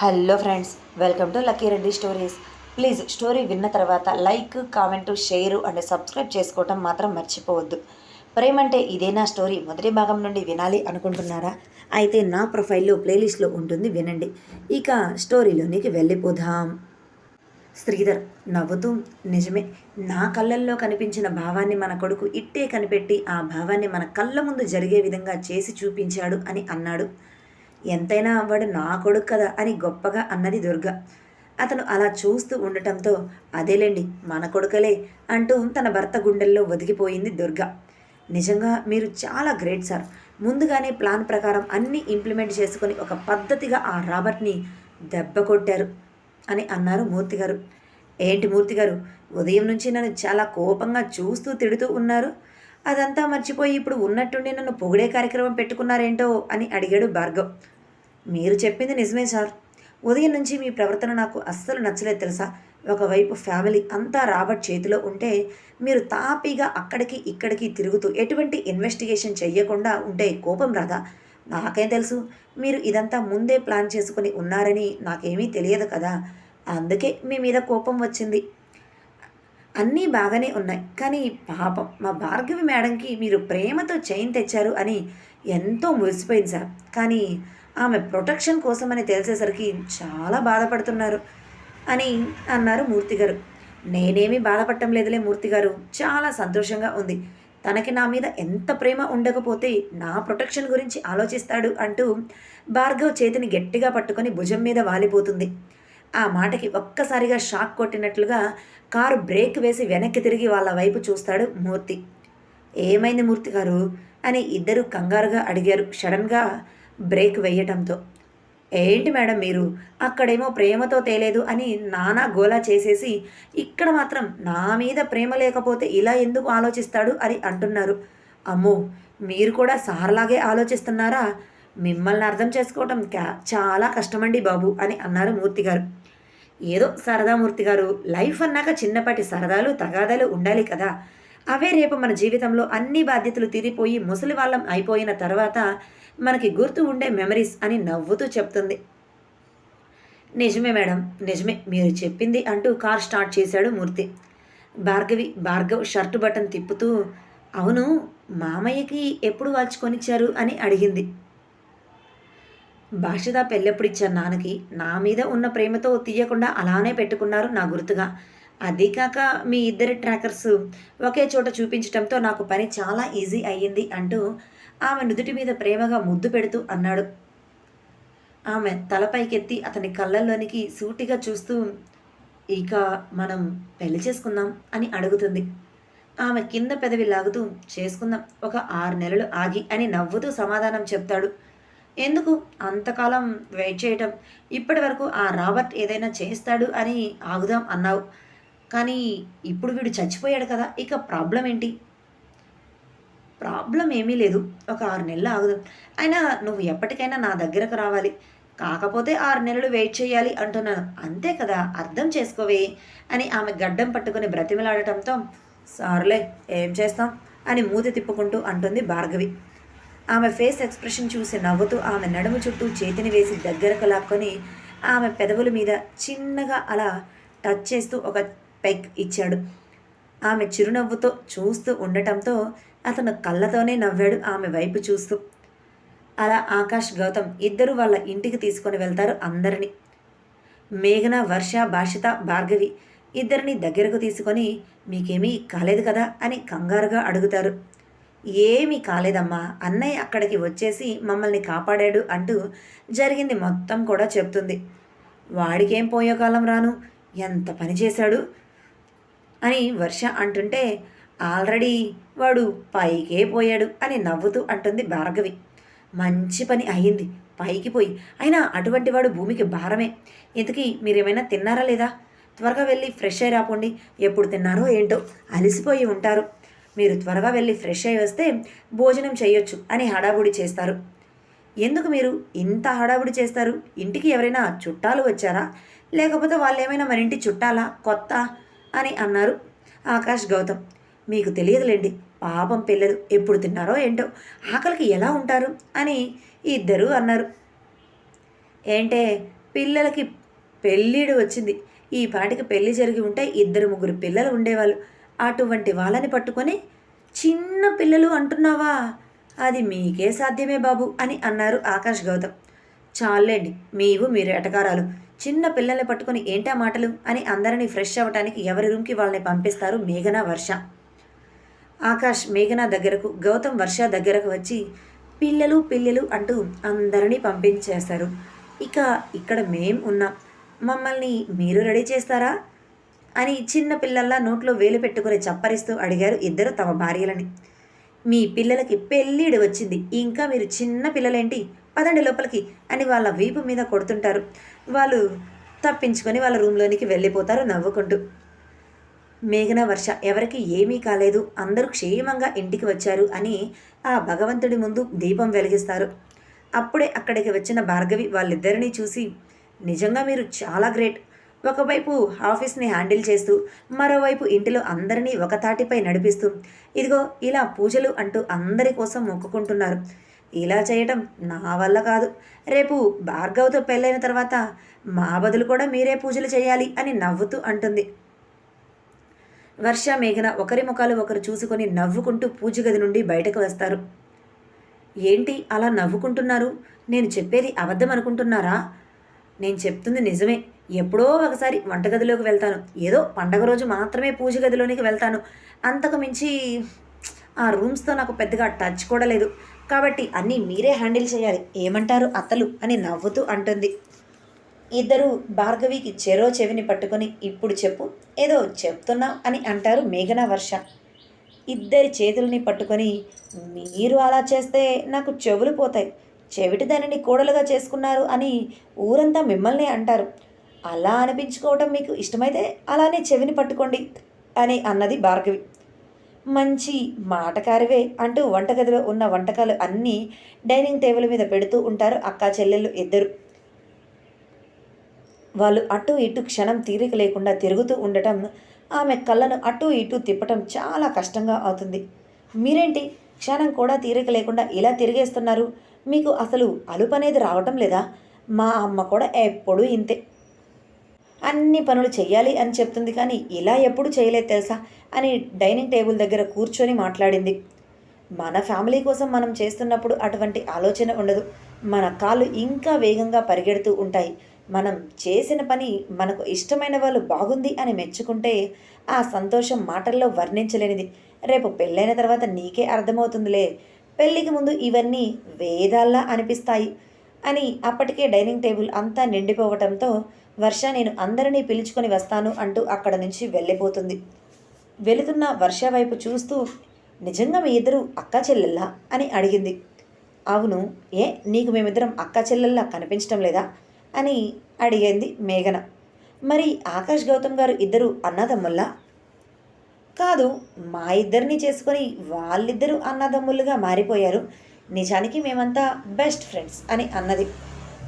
Hello friends welcome to Lucky Reddy stories. Please story విన్న తర్వాత like comment share and subscribe చేసుకోవటం మాత్రం మర్చిపోవద్దు. ప్రేమ అంటే ఇదేనా స్టోరీ? మొదటి భాగం నుండి వినాలి అనుకుంటున్నారా? అయితే నా ప్రొఫైల్లో ప్లేలిస్ట్లో ఉంటుంది వినండి. ఇక స్టోరీలోనికి వెళ్ళిపోదాం. శ్రీధర్ నవ్వుతూ నిజమే నా కళ్ళల్లో కనిపించిన భావాన్ని మన కొడుకు ఇట్టే కనిపెట్టి ఆ భావాన్ని మన కళ్ళ ముందు జరిగే విధంగా చేసి చూపించాడు అని అన్నాడు. ఎంతైనా వాడు నా కొడుకు కదా అని గొప్పగా అన్నది దుర్గ. అతను అలా చూస్తూ ఉండటంతో అదేలేండి మన కొడుకలే అంటూ తన భర్త గుండెల్లో ఒదిగిపోయింది దుర్గ. నిజంగా మీరు చాలా గ్రేట్ సార్. ముందుగానే ప్లాన్ ప్రకారం అన్నీ ఇంప్లిమెంట్ చేసుకొని ఒక పద్ధతిగా ఆ రాబర్ట్ని దెబ్బ కొట్టారు అని అన్నారు మూర్తి గారు. ఏంటి మూర్తి గారు ఉదయం నుంచి నన్ను చాలా కోపంగా చూస్తూ తిడుతూ ఉన్నారు. అదంతా మర్చిపోయి ఇప్పుడు ఉన్నట్టుండి నన్ను పొగిడే కార్యక్రమం పెట్టుకున్నారేంటో అని అడిగాడు భార్గవ్. మీరు చెప్పింది నిజమే సార్. ఉదయం నుంచి మీ ప్రవర్తన నాకు అస్సలు నచ్చలేదు తెలుసా? ఒకవైపు ఫ్యామిలీ అంతా రాబర్ట్ చేతిలో ఉంటే మీరు తాపీగా అక్కడికి ఇక్కడికి తిరుగుతూ ఎటువంటి ఇన్వెస్టిగేషన్ చెయ్యకుండా ఉంటే కోపం రాదా? నాకేం తెలుసు. మీరు ఇదంతా ముందే ప్లాన్ చేసుకుని ఉన్నారని నాకేమీ తెలియదు కదా. అందుకే మీ మీద కోపం వచ్చింది. అన్నీ బాగానే ఉన్నాయి. కానీ పాపం మా భార్గవి మేడంకి మీరు ప్రేమతో చైన్ తెచ్చారు అని ఎంతో మురిసిపోయింది సార్. కానీ ఆమె ప్రొటెక్షన్ కోసమని తెలిసేసరికి చాలా బాధపడుతున్నారు అని అన్నారు మూర్తి గారు. నేనేమీ బాధపడటం లేదులే మూర్తి గారు. చాలా సంతోషంగా ఉంది. తనకి నా మీద ఎంత ప్రేమ ఉండకపోతే నా ప్రొటెక్షన్ గురించి ఆలోచిస్తాడు అంటూ భార్గవ్ చేతిని గట్టిగా పట్టుకొని భుజం మీద వాలిపోతుంది. ఆ మాటకి ఒక్కసారిగా షాక్ కొట్టినట్లుగా కారు బ్రేక్ వేసి వెనక్కి తిరిగి వాళ్ళ వైపు చూస్తాడు మూర్తి. ఏమైంది మూర్తి గారు? అని ఇద్దరు కంగారుగా అడిగారు. సడన్గా బ్రేక్ వేయటంతో ఏంటి మేడం మీరు? అక్కడేమో ప్రేమతో తేలేదు అని నానా గోలా చేసేసి ఇక్కడ మాత్రం నా మీద ప్రేమ లేకపోతే ఇలా ఎందుకు ఆలోచిస్తాడు? అని అంటున్నారు. అమ్మో! మీరు కూడా సార్లాగే ఆలోచిస్తున్నారా? మిమ్మల్ని అర్థం చేసుకోవటం చాలా కష్టమండి బాబు అని అన్నారు మూర్తి గారు. ఏదో సరదా మూర్తి గారు లైఫ్ అన్నాక చిన్నపాటి సరదాలు తగాదాలు ఉండాలి కదా. అవే రేపు మన జీవితంలో అన్ని బాధ్యతలు తీరిపోయి ముసలి వాళ్ళం అయిపోయిన తర్వాత మనకి గుర్తు ఉండే మెమరీస్ అని నవ్వుతూ చెప్తుంది. నిజమే మేడం నిజమే. మీరు చెప్పింది అంటూ కార్ స్టార్ట్ చేశాడు మూర్తి. భార్గవి భార్గవ్ షర్ట్ బటన్ తిప్పుతూ అవును మామయ్యకి ఎప్పుడు వాచ్ కొనిచ్చారు? అని అడిగింది. భాషదా పెళ్ళెప్పుడు ఇచ్చారు నాన్నకి? నా మీద ఉన్న ప్రేమతో తీయకుండా అలానే పెట్టుకున్నారు నా గుర్తుగా. అదీ కాక మీ ఇద్దరి ట్రాకర్స్ ఒకే చోట చూపించటంతో నాకు పని చాలా ఈజీ అయ్యింది అంటూ ఆమె నుదుటి మీద ప్రేమగా ముద్దు పెడుతూ అన్నాడు. ఆమె తలపైకెత్తి అతని కళ్ళల్లోనికి సూటిగా చూస్తూ ఇక మనం పెళ్ళి చేసుకుందాం అని అడుగుతుంది. ఆమె కింద పెదవి లాగుతూ చేసుకుందాం ఒక ఆరు నెలలు ఆగి అని నవ్వుతూ సమాధానం చెప్తాడు. ఎందుకు? అంతకాలం వెయిట్ చేయటం. ఇప్పటి వరకు ఆ రాబర్ట్ ఏదైనా చేస్తాడు అని ఆగుదాం అన్నావు. కానీ ఇప్పుడు వీడు చచ్చిపోయాడు కదా ఇక ప్రాబ్లం ఏంటి? ప్రాబ్లం ఏమీ లేదు. ఒక ఆరు నెలలు ఆగుదు. అయినా నువ్వు ఎప్పటికైనా నా దగ్గరకు రావాలి. కాకపోతే ఆరు నెలలు వెయిట్ చేయాలి అంటున్నాను. అంతే కదా అర్థం చేసుకోవే అని ఆమె గడ్డం పట్టుకుని బ్రతిమలాడటంతో సార్లే ఏం చేస్తాం? అని మూతి తిప్పుకుంటూ అంటుంది భార్గవి. ఆమె ఫేస్ ఎక్స్ప్రెషన్ చూసి నవ్వుతూ ఆమె నడుము చుట్టూ చేతిని వేసి దగ్గరకు లాక్కొని ఆమె పెదవుల మీద చిన్నగా అలా టచ్ చేస్తూ ఒక పెగ్ ఇచ్చాడు. ఆమె చిరునవ్వుతో చూస్తూ ఉండటంతో అతను కళ్ళతోనే నవ్వాడు ఆమె వైపు చూస్తూ. అలా ఆకాష్ గౌతమ్ ఇద్దరు వాళ్ళ ఇంటికి తీసుకొని వెళ్తారు అందరినీ. మేఘన వర్ష భాషిత భార్గవి ఇద్దరిని దగ్గరకు తీసుకొని మీకేమీ కాలేదు కదా? అని కంగారుగా అడుగుతారు. ఏమీ కాలేదమ్మా అన్నయ్య అక్కడికి వచ్చేసి మమ్మల్ని కాపాడాడు అంటూ జరిగింది మొత్తం కూడా చెప్తుంది. వాడికేం పోయే కాలం రాను? ఎంత పని చేశాడు? అని వర్ష అంటుంటే ఆల్రెడీ వాడు పైకే పోయాడు అని నవ్వుతూ అంటుంది భార్గవి. మంచి పని అయ్యింది పైకి పోయి. అయినా అటువంటి వాడు భూమికి భారమే. ఇంతకీ మీరేమైనా తిన్నారా లేదా? త్వరగా వెళ్ళి ఫ్రెష్ అయి రాపోండి. ఎప్పుడు తిన్నారో ఏంటో అలసిపోయి ఉంటారు. మీరు త్వరగా వెళ్ళి ఫ్రెష్ అయి వస్తే భోజనం చేయొచ్చు అని హడావుడి చేస్తారు. ఎందుకు మీరు ఇంత హడావుడి చేస్తారు? ఇంటికి ఎవరైనా చుట్టాలు వచ్చారా? లేకపోతే వాళ్ళు ఏమైనా మరింటి ఇంటి చుట్టాలా? కొత్త అని అన్నారు. ఆకాష్ గౌతమ్ మీకు తెలియదులేండి పాపం పిల్లలు ఎప్పుడు తిన్నారో ఏంటో ఆకలికి ఎలా ఉంటారు? అని ఇద్దరు అన్నారు. ఏంటే పిల్లలకి పెళ్ళిడు వచ్చింది. ఈ పాటికి పెళ్ళి జరిగి ఉంటే ఇద్దరు ముగ్గురు పిల్లలు ఉండేవాళ్ళు. అటువంటి వాళ్ళని పట్టుకొని చిన్న పిల్లలు అంటున్నావా? అది మీకే సాధ్యమే బాబు అని అన్నారు ఆకాష్ గౌతమ్. చాలండి మీవు మీరు ఎటకారాలు. చిన్న పిల్లల్ని పట్టుకుని ఏంటా మాటలు అని అందరినీ ఫ్రెష్ అవ్వటానికి ఎవరి రూమ్కి వాళ్ళని పంపిస్తారు మేఘన వర్ష. ఆకాష్ మేఘన దగ్గరకు గౌతమ్ వర్ష దగ్గరకు వచ్చి పిల్లలు పిల్లలు అంటూ అందరినీ పంపించేశారు ఇక ఇక్కడ మేం ఉన్నాం. మమ్మల్ని మీరు రెడీ చేస్తారా? అని చిన్న పిల్లల్లా నోట్లో వేలు పెట్టుకుని చప్పరిస్తూ అడిగారు ఇద్దరు తమ భార్యలని. మీ పిల్లలకి పెళ్ళిడు వచ్చింది. ఇంకా మీరు చిన్న పిల్లలేంటి? పదండి లోపలికి అని వాళ్ళ వీపు మీద కొడుతుంటారు. వాళ్ళు తప్పించుకొని వాళ్ళ రూమ్లోనికి వెళ్ళిపోతారు నవ్వుకుంటూ. మేఘన వర్ష ఎవరికి ఏమీ కాలేదు. అందరూ క్షేమంగా ఇంటికి వచ్చారు అని ఆ భగవంతుడి ముందు దీపం వెలిగిస్తారు. అప్పుడే అక్కడికి వచ్చిన భార్గవి వాళ్ళిద్దరినీ చూసి నిజంగా మీరు చాలా గ్రేట్. ఒకవైపు ఆఫీస్ని హ్యాండిల్ చేస్తూ మరోవైపు ఇంటిలో అందరినీ ఒక తాటిపై నడిపిస్తూ ఇదిగో ఇలా పూజలు అంటూ అందరి కోసం మొక్కుకుంటున్నారు. ఇలా చేయటం నా వల్ల కాదు. రేపు భార్గవ్తో పెళ్ళైన తర్వాత మా బదులు కూడా మీరే పూజలు చేయాలి అని నవ్వుతూ అంటుంది. వర్ష మేఘన ఒకరి ముఖాలు ఒకరు చూసుకొని నవ్వుకుంటూ పూజ గది నుండి బయటకు వస్తారు. ఏంటి అలా నవ్వుకుంటున్నారు? నేను చెప్పేది అబద్ధం అనుకుంటున్నారా? నేను చెప్తుంది నిజమే. ఎప్పుడో ఒకసారి వంటగదిలోకి వెళ్తాను. ఏదో పండగ రోజు మాత్రమే పూజ గదిలోనికి వెళ్తాను. అంతకు మించి ఆ రూమ్స్తో నాకు పెద్దగా టచ్ కూడా లేదు. కాబట్టి అన్నీ మీరే హ్యాండిల్ చేయాలి. ఏమంటారు అత్తలు అని నవ్వుతూ అంటుంది. ఇద్దరు భార్గవికి చెరో చెవిని పట్టుకొని ఇప్పుడు చెప్పు. ఏదో చెప్తున్నా అని అంటారు మేఘన వర్ష. ఇద్దరి చేతుల్ని పట్టుకొని మీరు అలా చేస్తే నాకు చెవులు పోతాయి. చెవిటి దానిని కోడలుగా చేసుకున్నారు అని ఊరంతా మిమ్మల్ని అంటారు. అలా అనిపించుకోవటం మీకు ఇష్టమైతే అలానే చెవిని పట్టుకోండి అని అన్నది భార్గవి. మంచి మాటకారివే అంటూ వంటగదిలో ఉన్న వంటకాలు అన్నీ డైనింగ్ టేబుల్ మీద పెడుతూ ఉంటారు అక్కా చెల్లెళ్ళు ఇద్దరు. వాళ్ళు అటు ఇటు క్షణం తీరిక లేకుండా తిరుగుతూ ఉండటం ఆమె కళ్ళను అటు ఇటు తిప్పటం చాలా కష్టంగా అవుతుంది. మీరేంటి? క్షణం కూడా తీరిక లేకుండా ఇలా తిరిగేస్తున్నారు. మీకు అసలు అలుపు అనేది రావటం లేదా? మా అమ్మ కూడా ఎప్పుడూ ఇంతే. అన్ని పనులు చేయాలి అని చెప్తుంది కానీ ఇలా ఎప్పుడు చేయలేదు తెలుసా అని డైనింగ్ టేబుల్ దగ్గర కూర్చొని మాట్లాడింది. మన ఫ్యామిలీ కోసం మనం చేస్తున్నప్పుడు అటువంటి ఆలోచన ఉండదు. మన కాళ్ళు ఇంకా వేగంగా పరిగెడుతూ ఉంటాయి. మనం చేసిన పని మనకు ఇష్టమైన వాళ్ళు బాగుంది అని మెచ్చుకుంటే ఆ సంతోషం మాటల్లో వర్ణించలేనిది. రేపు పెళ్ళైన తర్వాత నీకే అర్థమవుతుందిలే. పెళ్ళికి ముందు ఇవన్నీ వేదాల్లా అనిపిస్తాయి అని అప్పటికే డైనింగ్ టేబుల్ అంతా నిండిపోవటంతో వర్ష నేను అందరినీ పిలుచుకొని వస్తాను అంటూ అక్కడ నుంచి వెళ్ళిపోతుంది. వెళుతున్న వర్ష వైపు చూస్తూ నిజంగా మీ ఇద్దరు అక్క చెల్లెల్లా అని అడిగింది. అవును ఏ నీకు మేమిద్దరం అక్క చెల్లెల్లా కనిపించటం లేదా? అని అడిగింది మేఘన. మరి ఆకాష్ గౌతమ్ గారు ఇద్దరు అన్నదమ్ముల్లా కాదు మా ఇద్దరిని చేసుకొని వాళ్ళిద్దరూ అన్నదమ్ములుగా మారిపోయారు. నిజానికి మేమంతా బెస్ట్ ఫ్రెండ్స్ అని అన్నది.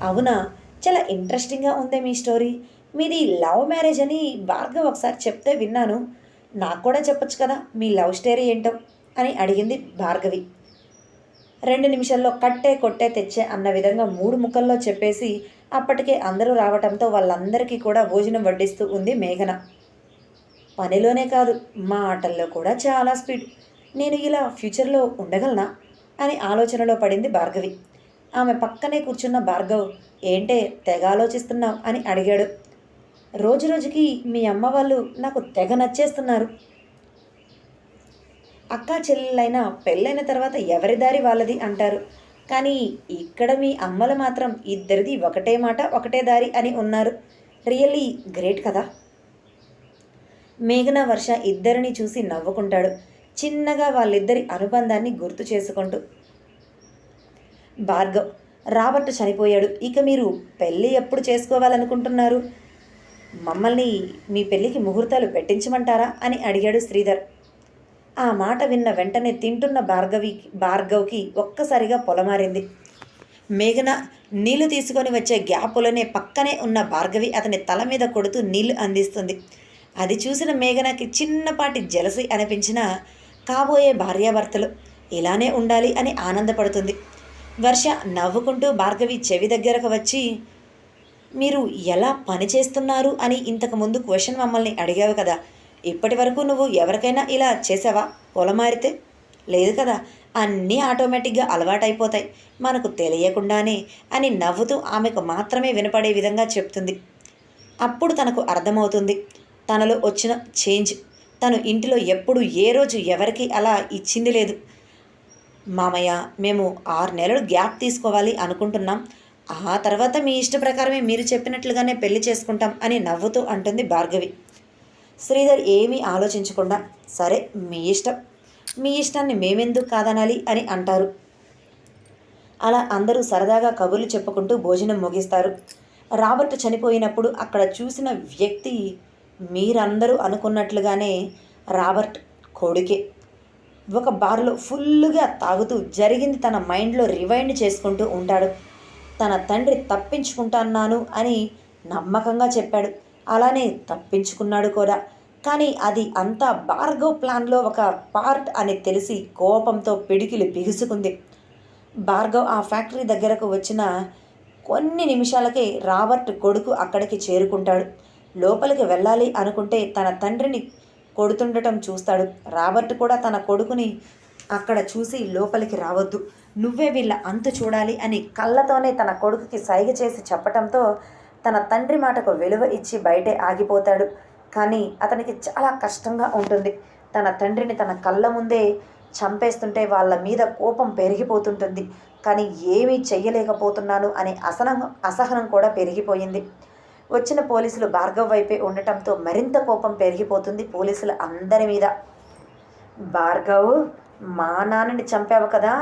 అవునా? చాలా ఇంట్రెస్టింగ్గా ఉంది మీ స్టోరీ మీది లవ్ మ్యారేజ్ అని భార్గవ్ ఒకసారి చెప్తే విన్నాను. నాకు కూడా చెప్పొచ్చు కదా మీ లవ్ స్టోరీ ఏంటో అని అడిగింది భార్గవి. రెండు నిమిషాల్లో కట్టే కొట్టే తెచ్చే అన్న విధంగా మూడు ముక్కల్లో చెప్పేసి అప్పటికే అందరూ రావటంతో వాళ్ళందరికీ కూడా భోజనం వడ్డిస్తూ ఉంది మేఘన. పనిలోనే కాదు మాటల్లో కూడా చాలా స్పీడ్ నేను ఇలా ఫ్యూచర్లో ఉండగలనా? అని ఆలోచనలో పడింది భార్గవి. ఆమె పక్కనే కూర్చున్న భార్గవ్ ఏంటే తెగ ఆలోచిస్తున్నావు? అని అడిగాడు. రోజు రోజుకి మీ అమ్మ వాళ్ళు నాకు తెగ నచ్చేస్తున్నారు. అక్కా చెల్లెలైన పెళ్ళైన తర్వాత ఎవరి దారి వాళ్ళది? అంటారు. కానీ ఇక్కడ మీ అమ్మలు మాత్రం ఇద్దరిది ఒకటే మాట ఒకటే దారి అని ఉన్నారు. రియల్లీ గ్రేట్ కదా? మేఘన వర్ష ఇద్దరిని చూసి నవ్వుకుంటాడు. చిన్నగా వాళ్ళిద్దరి అనుబంధాన్ని గుర్తు చేసుకుంటూ భార్గవ్. రాబర్ట్ చనిపోయాడు. ఇక మీరు పెళ్ళి ఎప్పుడు చేసుకోవాలనుకుంటున్నారు? మమ్మల్ని మీ పెళ్ళికి ముహూర్తాలు పెట్టించమంటారా? అని అడిగాడు శ్రీధర్. ఆ మాట విన్న వెంటనే తింటున్న భార్గవి భార్గవ్కి ఒక్కసారిగా పొలమారింది. మేఘన నీళ్ళు తీసుకొని వచ్చే గ్యాపులనే పక్కనే ఉన్న భార్గవి అతని తల మీద కొడుతూ నీళ్ళు అందిస్తుంది. అది చూసిన మేఘనకి చిన్నపాటి జలసి అనిపించిన కాబోయే భార్యాభర్తలు ఇలానే ఉండాలి అని ఆనందపడుతుంది. వర్ష నవ్వుకుంటూ భార్గవి చెవి దగ్గరకు వచ్చి మీరు ఎలా పని చేస్తున్నారు? అని ఇంతకుముందు క్వశ్చన్ మమ్మల్ని అడిగావు కదా. ఇప్పటి వరకు నువ్వు ఎవరికైనా ఇలా చేసావా? పొలమారితే లేదు కదా. అన్నీ ఆటోమేటిక్గా అలవాటైపోతాయి. మనకు తెలియకుండానే అని నవ్వుతూ ఆమెకు మాత్రమే వినపడే విధంగా చెప్తుంది. అప్పుడు తనకు అర్థమవుతుంది. తనలో వచ్చిన చేంజ్. తను ఇంటిలో ఎప్పుడు ఏ రోజు ఎవరికి అలా ఇచ్చింది లేదు. మామయ్య మేము ఆరు నెలలు గ్యాప్ తీసుకోవాలి అనుకుంటున్నాం. ఆ తర్వాత మీ ఇష్ట ప్రకారమే మీరు చెప్పినట్లుగానే పెళ్ళి చేసుకుంటాం అని నవ్వుతూ అంటుంది భార్గవి. శ్రీధర్ ఏమీ ఆలోచించకుండా సరే మీ ఇష్టం. మీ ఇష్టాన్ని మేమెందుకు కాదనాలి అని అంటారు. అలా అందరూ సరదాగా కబుర్లు చెప్పుకుంటూ భోజనం ముగిస్తారు. రాబర్ట్ చనిపోయినప్పుడు అక్కడ చూసిన వ్యక్తి మీరందరూ అనుకున్నట్లుగానే రాబర్ట్ కొడుకే. ఒక బార్లో ఫుల్లుగా తాగుతూ జరిగింది తన మైండ్లో రివైండ్ చేసుకుంటూ ఉంటాడు. తన తండ్రి తప్పించుకుంటున్నాను అని నమ్మకంగా చెప్పాడు. అలానే తప్పించుకున్నాడు కూడా. కానీ అది అంతా భార్గవ్ ప్లాన్లో ఒక పార్ట్ అని తెలిసి కోపంతో పిడికిలు బిగుసుకుంది. భార్గవ్ ఆ ఫ్యాక్టరీ దగ్గరకు వచ్చిన కొన్ని నిమిషాలకే రాబర్ట్ కొడుకు అక్కడికి చేరుకుంటాడు. లోపలికి వెళ్ళాలి అనుకుంటే తన తండ్రిని కొడుతుండటం చూస్తాడు. రాబర్ట్ కూడా తన కొడుకుని అక్కడ చూసి లోపలికి రావద్దు. నువ్వే వీళ్ళ అంతు చూడాలి అని కళ్ళతోనే తన కొడుకుకి సైగ చేసి చెప్పటంతో తన తండ్రి మాటకు విలువ ఇచ్చి బయటే ఆగిపోతాడు. కానీ అతనికి చాలా కష్టంగా ఉంటుంది. తన తండ్రిని తన కళ్ళ ముందే చంపేస్తుంటే వాళ్ళ మీద కోపం పెరిగిపోతుంటుంది. కానీ ఏమీ చెయ్యలేకపోతున్నాను అనే అసహనం అసహనం కూడా పెరిగిపోయింది. వచ్చిన పోలీసులు భార్గవ్ వైపే ఉండటంతో మరింత కోపం పెరిగిపోతుంది పోలీసుల అందరి మీద. భార్గవ్ మా నాన్నని చంపావు కదా.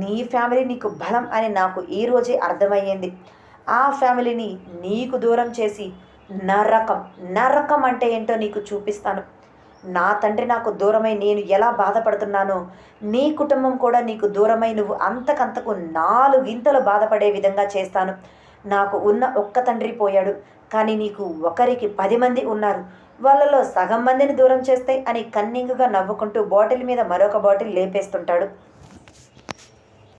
నీ ఫ్యామిలీ నీకు బలం అని నాకు ఈ రోజే అర్థమయ్యింది. ఆ ఫ్యామిలీని నీకు దూరం చేసి నరకం నరకం అంటే ఏంటో నీకు చూపిస్తాను. నా తండ్రి నాకు దూరమై నేను ఎలా బాధపడుతున్నానో నీ కుటుంబం కూడా నీకు దూరమై నువ్వు అంతకంతకు నాలుగింతలు బాధపడే విధంగా చేస్తాను. నాకు ఉన్న ఒక్క తండ్రి పోయాడు. కానీ నీకు ఒకరికి పది మంది ఉన్నారు. వాళ్ళలో సగం మందిని దూరం చేస్తే అని కన్నింగ్గా నవ్వుకుంటూ బాటిల్ మీద మరొక బాటిల్ లేపేస్తుంటాడు.